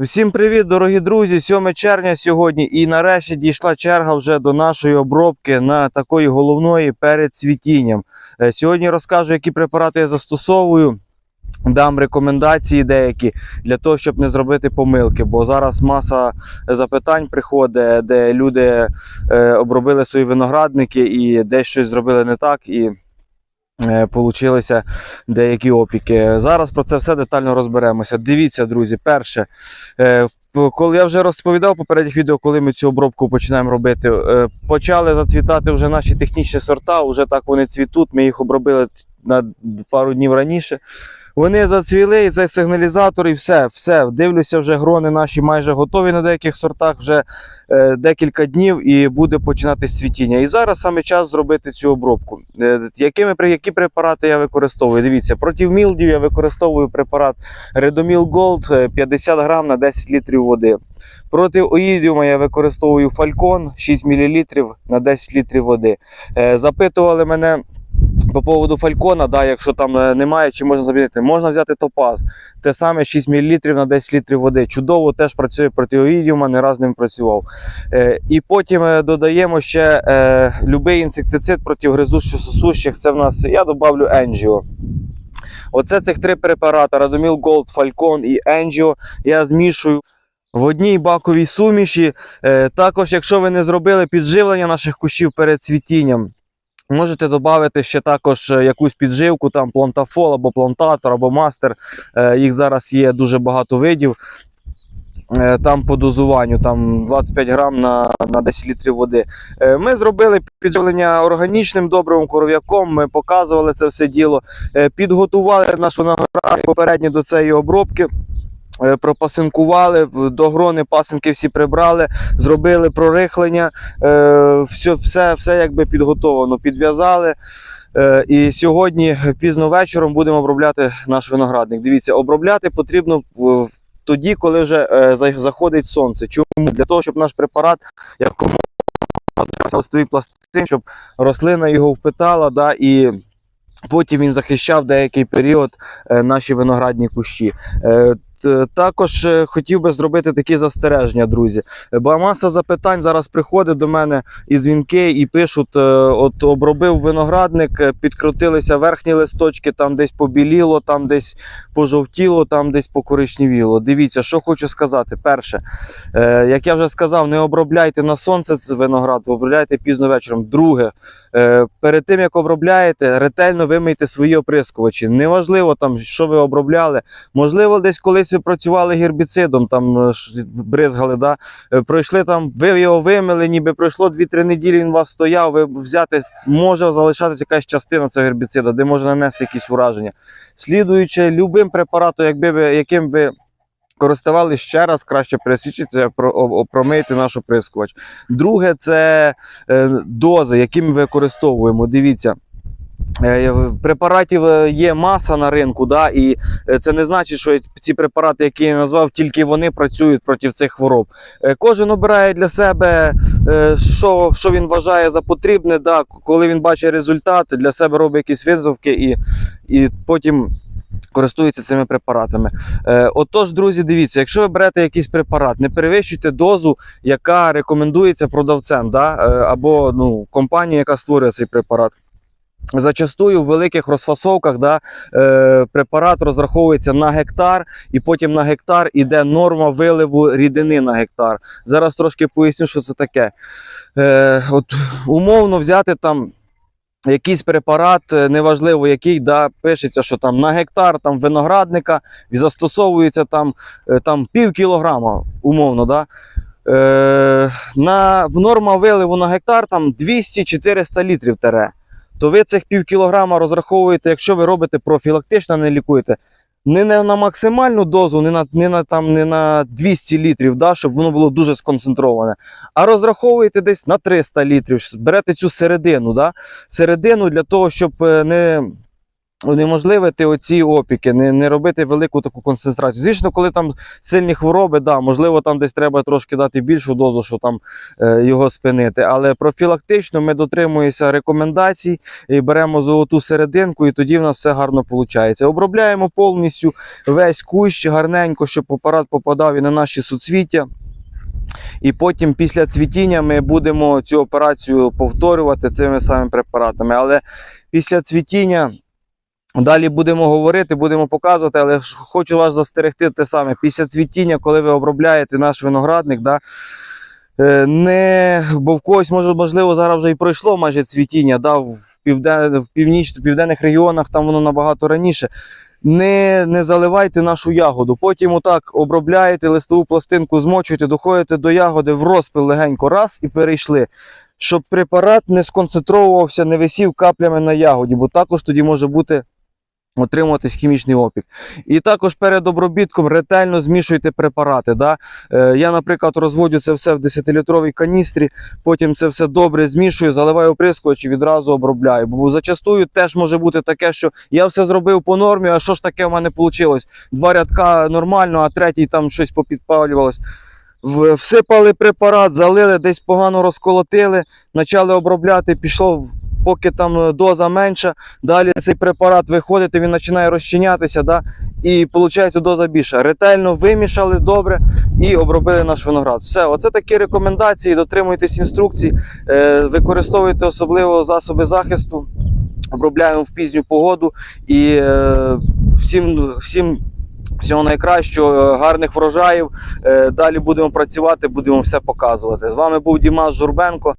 Всім привіт, дорогі друзі! 7 червня сьогодні. І нарешті дійшла черга вже до нашої обробки на такої головної перед цвітінням. Е, Сьогодні розкажу, які препарати я застосовую. Дам рекомендації деякі для того, щоб не зробити помилки. Бо зараз маса запитань приходить, де люди е, обробили свої виноградники і десь щось зробили не так. І Получилися деякі опіки. Зараз про це все детально розберемося. Дивіться, друзі, перше, е, коли я вже розповідав попередніх відео, коли ми цю обробку починаємо робити, е, почали зацвітати вже наші технічні сорта, вже так вони цвітуть. Ми їх обробили на пару днів раніше. Вони зацвіли, і цей сигналізатор, і все, все. Дивлюся, вже грони наші майже готові на деяких сортах, вже е, декілька днів і буде починатись цвітіння. І зараз саме час зробити цю обробку. Е, якими, які препарати я використовую? Дивіться, проти мілдів я використовую препарат Redomil Gold е, 50 грам на 10 літрів води. Проти оїдіума я використовую Falcon 6 мл на 10 літрів води. Е, Запитували мене по поводу фалькона, да, якщо там е, немає, чи можна замінити. Можна взяти топаз. Те саме 6 мл на 10 літрів води. Чудово теж працює проти оїдіума, не раз ним працював. Е, і потім е, додаємо ще е, любий інсектицид проти гризучих сосущих. Це в нас я добавлю Angio. Оце цих три препарати: Radomil Gold, Falcon і Angio. Я змішую. В одній баковій суміші. Е, також, якщо ви не зробили підживлення наших кущів перед цвітінням, Можете додати ще також е, якусь підживку, там плантафол або плантатор, або мастер. Е, Їх зараз є дуже багато видів. Е, Там по дозуванню там 25 грам на, на 10 літрів води. Ми зробили підживлення органічним добривом, коров'яком. Ми показували це все діло. Підготували наш виноград попередньо до цієї обробки. Е, Пропасинкували, до грони пасинки всі прибрали, зробили прорихлення, е, все, все, все якби підготовлено, підв'язали. Е, і сьогодні пізно вечором будемо обробляти наш виноградник. Дивіться, обробляти потрібно тоді, коли вже заходить сонце. Чому? Для того, щоб наш препарат якомога листовий пластин, щоб рослина його впитала, да, і потім він захищав деякий період наші виноградні кущі. Е, Також е, хотів би зробити такі застереження, друзі. Е, Бо маса запитань зараз приходить до мене і дзвінки, і пишуть: от обробив виноградник, підкрутилися верхні листочки, там десь побіліло, там десь пожовтіло, там десь покоричневіло. Дивіться, що хочу сказати. Перше, як я вже сказав, не обробляйте на сонце виноград, обробляйте пізно вечором. Друге, перед тим як обробляєте, ретельно вимийте свої оприскувачі. Неважливо там, що ви обробляли. Можливо, десь колись ви працювали гербіцидом, там е, бризгали, да? Е, пройшли там, ви його вимили, ніби пройшло 2-3 неділі, він у вас стояв, ви взяти, може залишатися якась частина цього гербіцида, де може нанести якісь ураження. Слідуючи любим препаратом, якби ви, яким би користувалися ще раз, краще пересвідчитися, промийте наш оприскувач. Друге, це е, дози, які ми використовуємо. Дивіться. Е, Препаратів е, є маса на ринку, да, і е, це не значить, що ці препарати, які я назвав, тільки вони працюють проти цих хвороб. Е, Кожен обирає для себе, е, що, що він вважає за потрібне. Да, коли він бачить результат, для себе робить якісь висновки і, і потім користується цими препаратами. Е, Отож, друзі, дивіться, якщо ви берете якийсь препарат, не перевищуйте дозу, яка рекомендується продавцем, да, е, або ну, компанією, яка створює цей препарат. Зачастую в великих розфасовках да, е, препарат розраховується на гектар, і потім на гектар іде норма виливу рідини на гектар. Зараз трошки поясню, що це таке. Е, от, умовно взяти там якийсь препарат, е, неважливо який, да, пишеться, що там на гектар там, виноградника застосовується там, е, там пів кілограма, умовно. Да. Е, на, норма виливу на гектар там 200-400 літрів тере то ви цих пів кілограма розраховуєте, якщо ви робите профілактично, не лікуєте, не на, максимальну дозу, не на, не, на, там, не на 200 літрів, да, щоб воно було дуже сконцентроване, а розраховуєте десь на 300 літрів, берете цю середину, да, середину для того, щоб е, не. Унеможливити оці опіки, не, не робити велику таку концентрацію. Звісно, коли там сильні хвороби, да, можливо, там десь треба трошки дати більшу дозу, щоб там е, його спинити. Але профілактично ми дотримуємося рекомендацій і беремо золоту серединку, і тоді в нас все гарно виходить. Обробляємо повністю весь кущ гарненько, щоб апарат попадав і на наші суцвіття. І потім після цвітіння ми будемо цю операцію повторювати цими самими препаратами. Але після цвітіння далі будемо говорити, будемо показувати, але хочу вас застерегти те саме. Після цвітіння, коли ви обробляєте наш виноградник, да, е, не, бо в когось може, можливо зараз вже і пройшло майже цвітіння, да, в, півден, в, північ, в південних регіонах там воно набагато раніше. Не, не заливайте нашу ягоду. Потім отак обробляєте листову пластинку, змочуєте, доходите до ягоди в розпил легенько раз і перейшли. Щоб препарат не сконцентровувався, не висів каплями на ягоді, бо також тоді може бути отримуватись хімічний опік. І також перед обробітком ретельно змішуйте препарати. Да? Е, я, наприклад, розводю це все в 10-літровій каністрі, потім це все добре змішую, заливаю оприскувач і відразу обробляю. Бо зачастую теж може бути таке, що я все зробив по нормі, а що ж таке в мене вийшло? Два рядка нормально, а третій там щось попідпалювалось. Всипали препарат, залили, десь погано розколотили, почали обробляти, пішло, поки там е, доза менша, далі цей препарат виходить, він починає розчинятися, да? і виходить доза більша. Ретельно вимішали добре і обробили наш виноград. Все, оце такі рекомендації. Дотримуйтесь інструкцій, е, використовуйте особливо засоби захисту, обробляємо в пізню погоду і е, всім, всім всього найкращого, гарних врожаїв. Далі будемо працювати, будемо все показувати. З вами був Дімас Журбенко.